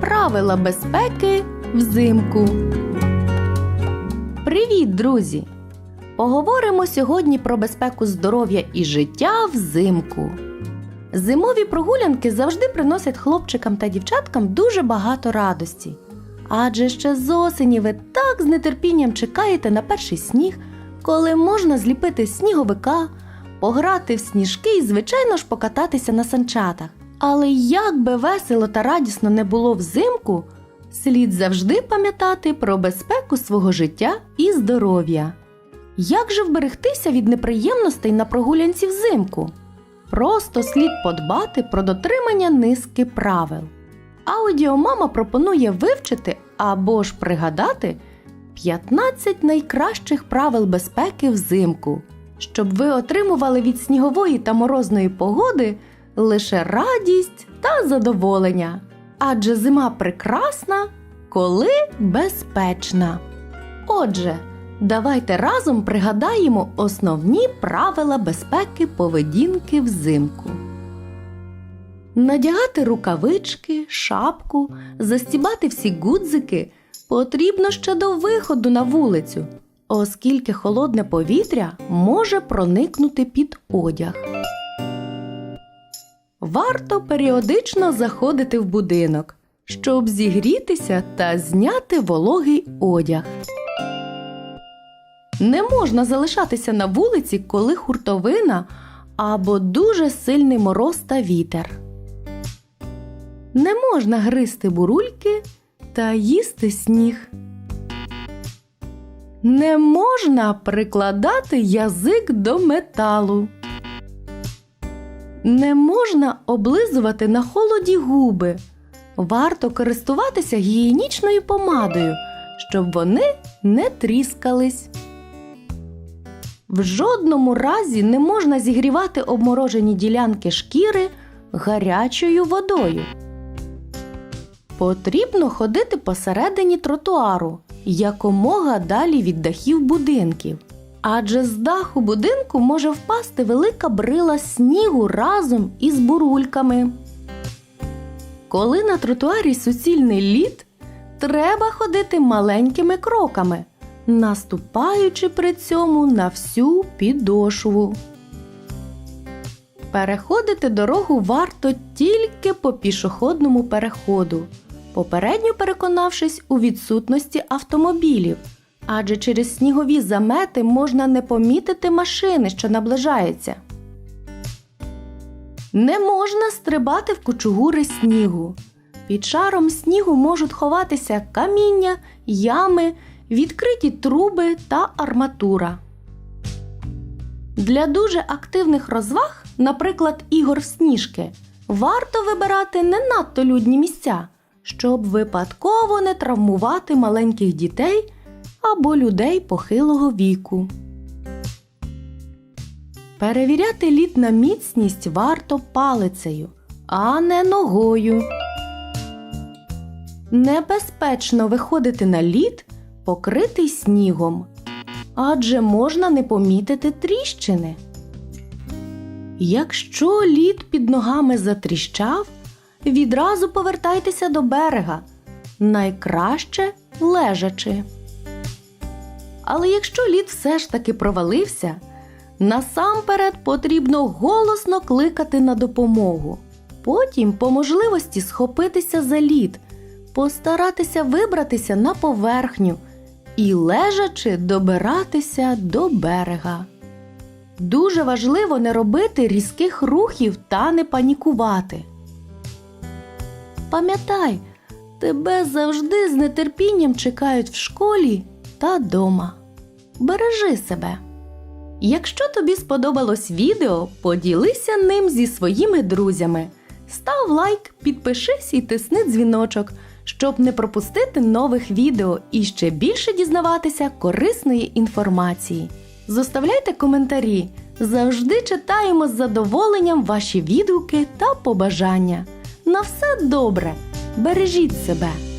Правила безпеки взимку. Привіт, друзі! Поговоримо сьогодні про безпеку здоров'я і життя взимку. Зимові прогулянки завжди приносять хлопчикам та дівчаткам дуже багато радості. Адже ще з осені ви так з нетерпінням чекаєте на перший сніг, коли можна зліпити сніговика, пограти в сніжки і, звичайно ж, покататися на санчатах. Але як би весело та радісно не було взимку, слід завжди пам'ятати про безпеку свого життя і здоров'я. Як же вберегтися від неприємностей на прогулянці взимку? Просто слід подбати про дотримання низки правил. Аудіомама пропонує вивчити або ж пригадати 15 найкращих правил безпеки взимку, щоб ви отримували від снігової та морозної погоди лише радість та задоволення. Адже зима прекрасна, коли безпечна. Отже, давайте разом пригадаємо основні правила безпеки поведінки взимку. Надягати рукавички, шапку, застібати всі гудзики потрібно ще до виходу на вулицю, оскільки холодне повітря може проникнути під одяг. Варто періодично заходити в будинок, щоб зігрітися та зняти вологий одяг. Не можна залишатися на вулиці, коли хуртовина або дуже сильний мороз та вітер. Не можна гризти бурульки та їсти сніг. Не можна прикладати язик до металу. Не можна облизувати на холоді губи. Варто користуватися гігієнічною помадою, щоб вони не тріскались. В жодному разі не можна зігрівати обморожені ділянки шкіри гарячою водою. Потрібно ходити посередині тротуару якомога далі від дахів будинків. Адже з даху будинку може впасти велика брила снігу разом із бурульками. Коли на тротуарі суцільний лід, треба ходити маленькими кроками, наступаючи при цьому на всю підошву. Переходити дорогу варто тільки по пішохідному переходу, попередньо переконавшись у відсутності автомобілів, адже через снігові замети можна не помітити машини, що наближаються. Не можна стрибати в кучугури снігу. Під шаром снігу можуть ховатися каміння, ями, відкриті труби та арматура. Для дуже активних розваг, наприклад, ігор сніжки, варто вибирати не надто людні місця, щоб випадково не травмувати маленьких дітей або людей похилого віку. Перевіряти лід на міцність варто палицею, а не ногою. Небезпечно виходити на лід, покритий снігом, адже можна не помітити тріщини. Якщо лід під ногами затріщав, відразу повертайтеся до берега, найкраще лежачи. Але якщо лід все ж таки провалився, насамперед потрібно голосно кликати на допомогу. Потім, по можливості, схопитися за лід, постаратися вибратися на поверхню і лежачи добиратися до берега. Дуже важливо не робити різких рухів та не панікувати. Пам'ятай, тебе завжди з нетерпінням чекають в школі та дома. Бережи себе. Якщо тобі сподобалось відео, поділися ним зі своїми друзями. Став лайк, підпишись і тисни дзвіночок, щоб не пропустити нових відео і ще більше дізнаватися корисної інформації. Зоставляйте коментарі. Завжди читаємо з задоволенням ваші відгуки та побажання. На все добре! Бережіть себе!